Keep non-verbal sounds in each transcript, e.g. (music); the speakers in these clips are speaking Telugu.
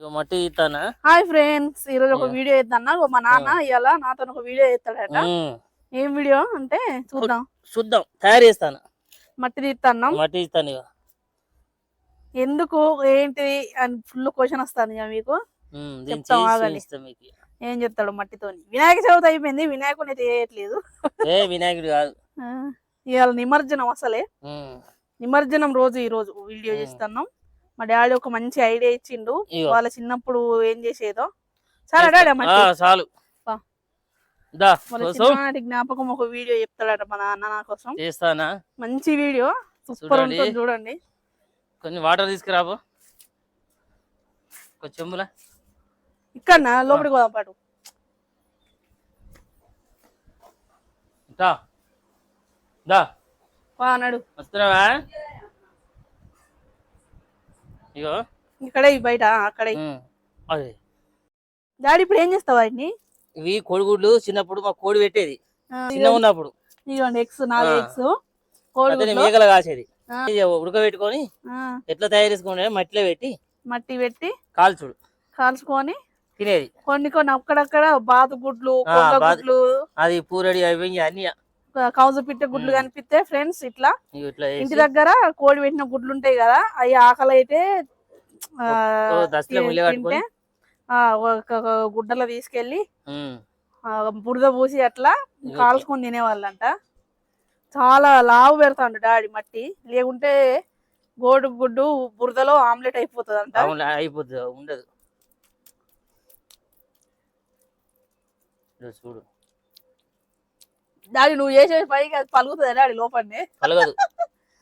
మట్టి ఇస్తానా హాయ్ ఫ్రెండ్స్ ఈ రోజు ఒక. వీడియో చేద్దాం. మా నాన్న ఇవాళ నాతో ఒక వీడియో చేస్తాడట. ఏం వీడియో అంటే చూద్దాం. చూద్దాం. తయారు చేస్తాను. మట్టి తీస్తున్నాం మట్టి ఇస్తాను ఎందుకు? ఏంటి? అని ఫుల్ క్వశ్చన్ వస్తుంది ఇక మీకు. ఏం చెప్తాడు మట్టితోని? వినాయక చవితి అయిపోయింది. వినాయకుని అయితే చేయట్లేదు. ఏ వినాయకుడు కాదు. ఇవాళ నిమజ్జనం అసలే. నిమజ్జనం రోజు ఈ రోజు వీడియో. చేస్తున్నాం. మా డాడీ ఒక మంచి ఐడియా ఇచ్చిండు. వాళ్ళ చిన్నప్పుడు ఏం చేసేదో. చాలా చాలు. చిన్ననాటి జ్ఞాపకం ఒక వీడియో చెప్తాడట మా నాన్న నా కోసం. చేస్తానా? మంచి వీడియో. సూపర్ చూడండి. ఉంటుంది చూడండి. కొన్ని వాటర్ తీసుకురాబో కొంచెం చెంబులా. ఇక్కడ లోపలికి పోదాం పాటు. దా. అన్నాడు. వస్తున్నావా? ఇగో. ఇక్కడే బయట అక్కడే. అదే. డాడీ ఇప్పుడు ఏం చేస్తావు వాటిని ఇవి కోడిగుడ్లు చిన్నప్పుడు మా కోడి పెట్టేది. చిన్న ఉన్నప్పుడు. ఇదిగోండి ఎగ్స్ నాలుగు. ఎగ్స్ కోడిగుడ్లు మేకలు కాసేది. ఉడకబెట్టుకొని ఎట్లా తయారు చేసుకునే మట్టిలో పెట్టి మట్టి పెట్టి కాల్చుడు. కాల్చుకొని తినేది. కొన్ని కొన్ని అక్కడక్కడ బాతు గుడ్లు అది పూరడి అవి అన్ని కౌజు పిట్ట గుడ్లు. కనిపిస్తే ఫ్రెండ్స్ ఇట్లా ఇంటి దగ్గర కోడి పెట్టిన గుడ్లు ఉంటాయి కదా అవి ఆకలి అయితే తింటే గుడ్డలో తీసుకెళ్ళి బురద పూసి అట్లా కాల్చుకొని తినేవాళ్ళంట. చాలా లావు పెడతాండు డాడీ మట్టి. లేకుంటే గోడు గుడ్డు బురదలో ఆమ్లెట్ అయిపోతుంది అంట అయిపోతుంది ఉండదు. చూడు. డాడీ నువ్వు చేసే పైకి అది పలుకుతుంది డాడీ లోపలనే? కలగదు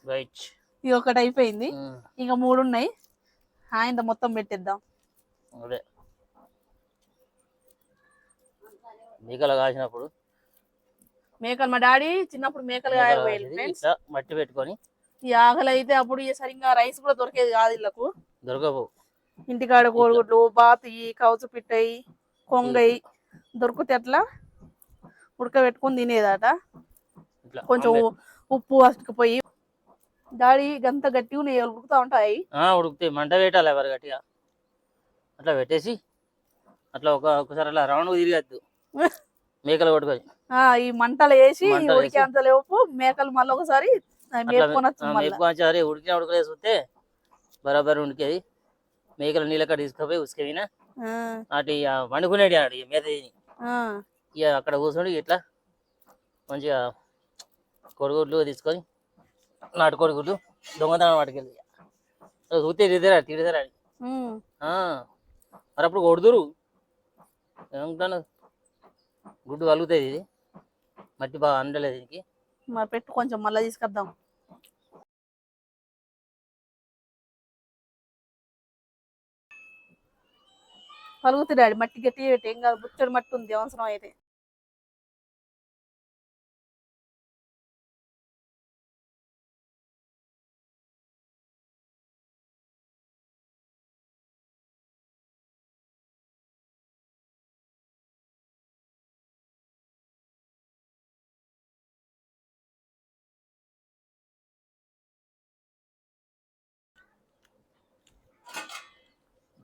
రైట్ ఇది ఒకటి అయిపోయింది. ఉమ్, ఇంకా మూడు ఉన్నాయి. ఆయన మొత్తం పెట్టేద్దాం. అదే. మేకలు కాసినప్పుడు. మేకలు మా డాడీ చిన్నప్పుడు మేకలు మట్టి పెట్టుకొని ఈ ఆకలి అయితే అప్పుడు సరిగ్గా రైస్ కూడా దొరికేది కాదు ఇళ్ళకు. దొరకవు. ఇంటికాడ కోడిగుడ్లు బాతి కౌచు పిట్టయి కొంగయి దొరికితే అట్లా ఉడకబెట్టుకొని తినేదట. కొంచెం. ఉప్పు అసుకుపోయి డాడీ గంత గట్టిగా ఉన్నాయి ఉడుకుతా ఉంటాయి. ఆ, ఉడికితే మంట పెట్టాలి ఎవరు గట్టిగా? అట్లా పెట్టేసి అట్లా ఒక ఒకసారి అలా రౌండ్ తిరిగద్దు. (laughs) మేకలు కొట్టుకొని. ఈ మంటలు వేసి. ఉడికేంత మేకలు మళ్ళీ ఒకసారి మేపుకొచ్చారు ఉడికిన ఉడకలేసి వస్తే బరాబర్ ఉడికేది. మేకలు నీళ్ళక్కడ తీసుకుపోయి ఉసుకవినా అటు వండుకునేది ఆడు మీద. ఇక అక్కడ కూర్చొని ఇట్లా మంచిగా కొడుగుడ్లు తీసుకొని నాటు కొడుగుడ్లు దొంగతనం పట్టుకెళ్ళి చూస్తే తిడతారా తిడతారా మరి అప్పుడు కొడుదురు ఏమంటాను గుడ్డు కలుగుతుంది ఇది. మట్టి బాగా అందలేదు దీనికి. మరి పెట్టు కొంచెం మళ్ళీ తీసుకొద్దాం. పలుగుతుంది డాడీ మట్టి గట్టి ఏం కాదు బుచ్చడి మట్టి ఉంది అవసరం అయితే.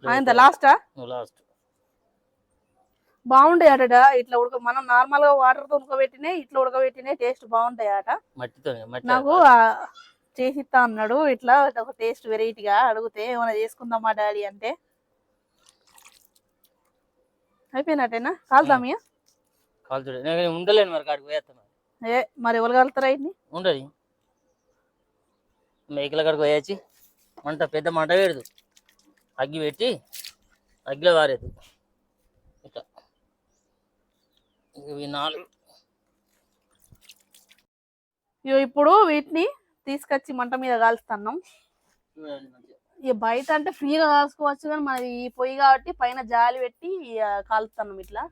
ఆయన లాస్టా? లాస్ట్ బాగుంటాయి అట ఇట్లా ఉడక మనం నార్మల్గా వాటర్తో ఉడకబెట్టినే ఇట్లా ఉడకబెట్టినే టేస్ట్ బాగుంటాయి అట నాకు చేసిస్తా అన్నాడు. ఇట్లా ఒక టేస్ట్ వెరైటీగా అడిగితే ఏమైనా చేసుకుందామా డాడీ అంటే. అయిపోయినట్టేనా? కాలుదామియా కాల్చుడు ఉండలేను మరి కాడికి పోయేస్తాను ఏ మరి ఎవరు కలుతారా ఇన్ని? ఉండదు. మేకల కాడికి పోయచ్చి మంట పెద్ద మంట వేయదు అగ్గి పెట్టి అగ్గిలో వారేది. ఇట్లా ఇవి నాలుగు. ఇప్పుడు వీటిని తీసుకొచ్చి మంట మీద కాలుస్తున్నాం. ఇక బయట అంటే ఫ్రీగా కాల్చుకోవచ్చు కానీ మనది ఈ పొయ్యి కాబట్టి పైన జాలి పెట్టి ఇక కాలుస్తున్నాం ఇట్లా.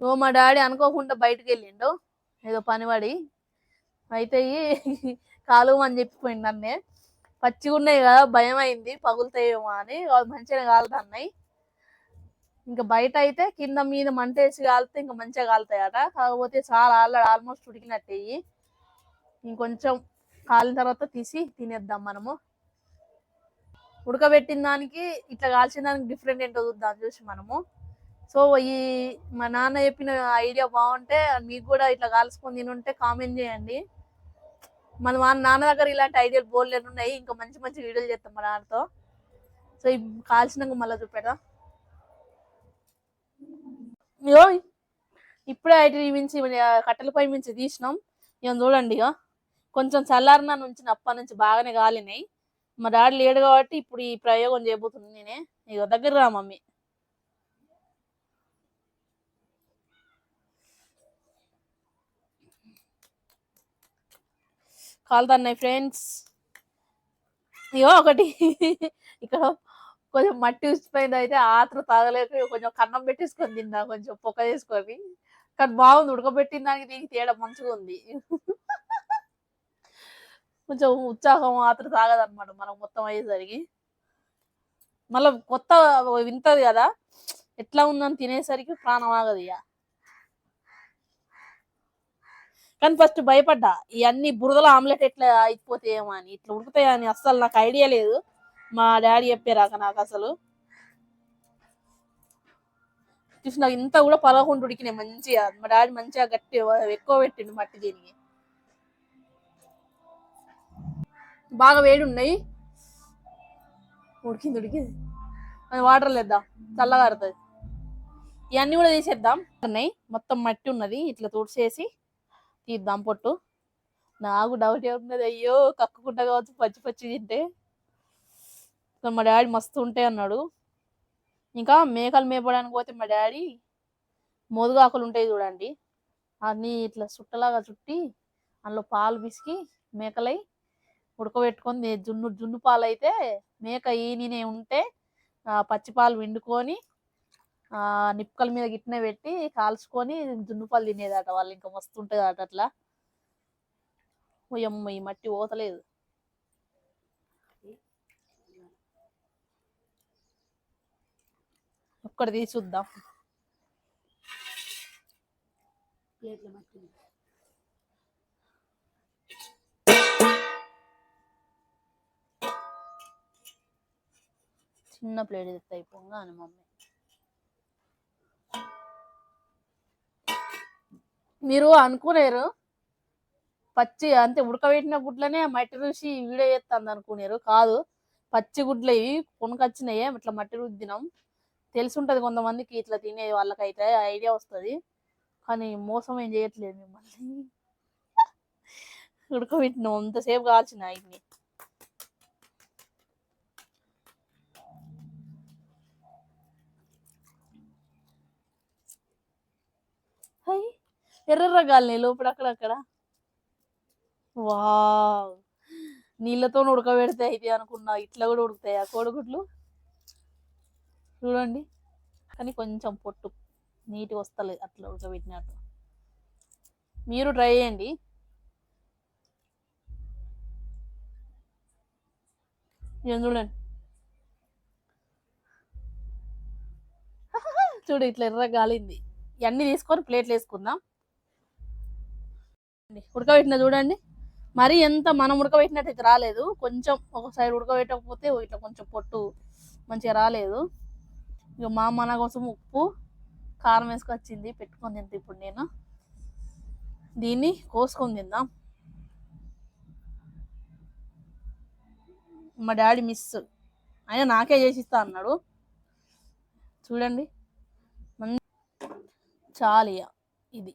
ఓ మా డాడీ అనుకోకుండా బయటకు వెళ్ళిండు. ఏదో పనిపడి అయితే కాలు కాలువమని చెప్పిపోయింది నన్నే. పచ్చిగా ఉన్నాయి కదా భయం అయింది పగులుతాయేమో అని. అవి మంచిగా కాలుతున్నాయి ఇంకా బయట అయితే కింద మీద మంట వేసి కాలితే ఇంకా మంచిగా కాలుతాయట. కాకపోతే చాలా ఆల్రెడీ ఆల్మోస్ట్ ఉడికినట్టేయి. ఇంకొంచెం కాలిన తర్వాత తీసి తినేద్దాం మనము. ఉడకబెట్టిన దానికి ఇట్లా కాల్చిన దానికి డిఫరెంట్ ఏంటో చూద్దాం చూసి మనము. సో ఈ మా నాన్న చెప్పిన ఐడియా బాగుంటే మీకు కూడా ఇట్లా కాల్చుకొని తినుంటే కామెంట్ చేయండి. మన మా నాన్న దగ్గర ఇలాంటి ఐడియాలు బోర్లు ఉన్నాయి. ఇంకా మంచి మంచి వీడియోలు చేస్తాం మా నాన్నతో. సో ఈ కాల్చినాక మళ్ళీ చూపెడదాం. ఇగో ఇప్పుడే ఐటీ మించి కట్టెలపై మించి తీసినాం. ఇక చూడండి ఇక కొంచెం చల్లారిన నుంచి అప్పటి నుంచి బాగానే కాలినాయి మా డాడీ లేడు కాబట్టి ఇప్పుడు ఈ ప్రయోగం చేయబోతుంది నేనే. ఇక దగ్గర రా మమ్మీ. కాలుతున్నాయి ఫ్రెండ్స్. ఇయో ఒకటి. ఇక్కడ కొంచెం మట్టి ఉసిపోయింది అయితే ఆత్ర తాగలేక కొంచెం కన్నం పెట్టేసుకొని తిన్నా కొంచెం పొక్క చేసుకొని. కానీ బాగుంది ఉడకబెట్టిన దానికి దీనికి తేడా మంచిగా ఉంది. కొంచెం ఉత్సాహం ఆత్ర తాగదన్నమాట మనం మొత్తం అయ్యేసరికి. మళ్ళీ కొత్త వింటది కదా ఎట్లా ఉందని తినేసరికి ప్రాణం ఆగదు ఇక కానీ ఫస్ట్ భయపడ్డా. ఇవన్నీ బురదల ఆమ్లెట్ ఎట్లా అయిపోతాయేమో అని. ఇట్లా ఉడుకుతాయా అని అస్సలు నాకు ఐడియా లేదు. మా డాడీ చెప్పారాక నాకు అసలు. చూసి నాకు ఇంత కూడా పలకుండా ఉడికినాయి మంచిగా. మా డాడీ మంచిగా గట్టి ఎక్కువ పెట్టిండు మట్టి దీనికి. బాగా వేడి ఉన్నాయి. ఉడికింది ఉడికింది. అది వాటర్ లేద్దాం చల్లగారుతుంది ఇవన్నీ కూడా తీసేద్దాం. ఉన్నాయి. మొత్తం మట్టి ఉన్నది. ఇట్లా తుడిచేసి తీద్దాం పొట్టు. నాకు డౌట్ ఏమున్నది అయ్యో కక్కుకుంటా కావచ్చు పచ్చి పచ్చి తింటే. మా డాడీ మస్తు ఉంటాయి అన్నాడు. ఇంకా మేకలు మేపడానికి పోతే మా డాడీ మోదుగాకులు ఉంటాయి చూడండి. అన్నీ ఇట్లా చుట్టలాగా చుట్టి అందులో పాలు పిసికి మేకలై ఉడకబెట్టుకొని జున్ను జున్ను పాలు అయితే మేక ఈనినే ఉంటే పచ్చి పాలు వండుకొని నిప్పుకల మీద గిట్నే పెట్టి కాల్చుకొని జున్ను పాలు తినేదట వాళ్ళు. ఇంకా మస్తు ఉంటుంది అట అట్లా. ఓయమ్మ ఈ మట్టి పోతలేదు. ఒక్కటి తీసి చూద్దాం. చిన్న ప్లేట్ తెస్తా అయిపోగా అని మమ్మీ. మీరు అనుకునేరు. పచ్చి అంతే ఉడకబెట్టిన గుడ్లనే మట్టి రుచి వీడియో చేస్తుంది అనుకునేరు. కాదు పచ్చి గుడ్లు ఇవి కొనుకొచ్చినాయే. ఇట్లా మట్టి రుద్దినాం. తెలిసి ఉంటుంది కొంతమందికి ఇట్లా తినే వాళ్ళకైతే ఐడియా వస్తుంది. కానీ మోసం ఏం చేయట్లేదు మిమ్మల్ని. (laughs) ఉడకబెట్టినాం. అంతసేపు కాల్చిన ఇవి ఎర్రగాలి గాలి లోపల అక్కడక్కడ వావ్. నీళ్ళతో ఉడకబెడితే అయితే అనుకున్నా ఇట్లా కూడా ఉడుకుతాయా కోడిగుడ్లు? చూడండి. కానీ కొంచెం పొట్టు నీటి వస్తలేదు అట్లా ఉడకబెట్టినట్టు. మీరు ట్రై చేయండి. చూడండి. (laughs) చూడు ఇట్లా ఎర్ర గాలింది. ఇవన్నీ తీసుకొని ప్లేట్లు వేసుకుందాం. ఉడకబెట్టిన చూడండి. మరి ఎంత మనం ఉడకబెట్టినట్టు అయితే రాలేదు. కొంచెం ఒక సైడ్ ఉడకబెట్టకపోతే ఇట్లా కొంచెం పొట్టు మంచిగా రాలేదు. ఇక మా అమ్మ కోసం ఉప్పు కారం వేసుకొచ్చింది. పెట్టుకొని తింది ఇప్పుడు నేను. దీన్ని కోసుకొని తిందాం. మా డాడీ మిస్ అయినా నాకే చేసిస్తా అన్నాడు. చూడండి. మం- చాలియా ఇది.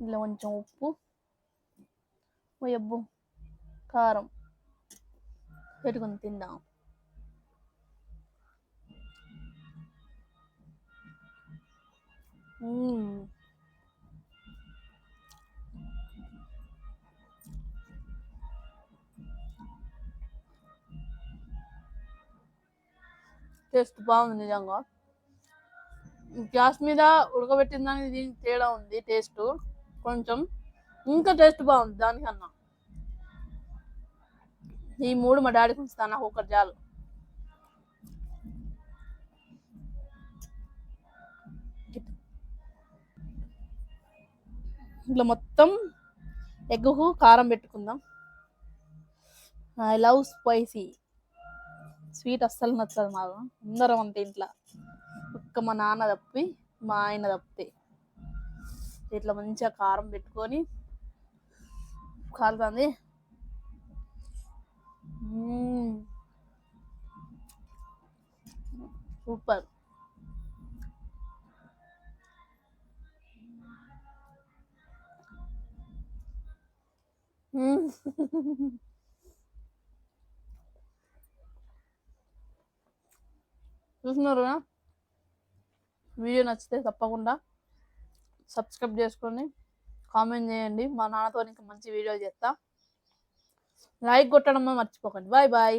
ఇందులో కొంచెం ఉప్పు ఓయబ్బు కారం పెట్టుకొని తిందాం. టేస్ట్ బాగుంది నిజంగా. గ్యాస్ మీద ఉడకబెట్టిన దానికి దీనికి తేడా ఉంది టేస్ట్. కొంచెం ఇంకా టేస్ట్ బాగుంది దానికన్నా. ఈ మూడు మా డాడీకి ఉంచుతాను నాకు ఒకటి చాలు. ఇట్లా మొత్తం ఎగ్గుకు కారం పెట్టుకుందాం. I love spicy. స్వీట్ అస్సలు నచ్చదు మాకు. అందరం అంతే ఇంట్లో. ఒక్క మా నాన్న తప్పి మా ఆయన తప్పితే. ఇట్లా మంచిగా కారం పెట్టుకొని కాలుతుంది. సూపర్. చూస్తున్నారు వీడియో నచ్చితే తప్పకుండా సబ్స్క్రైబ్ చేసుకొని కామెంట్ చేయండి. మా నాన్నతో ఇంకా మంచి వీడియోలు చేస్తా. లైక్ కొట్టడం మర్చిపోకండి. Bye bye.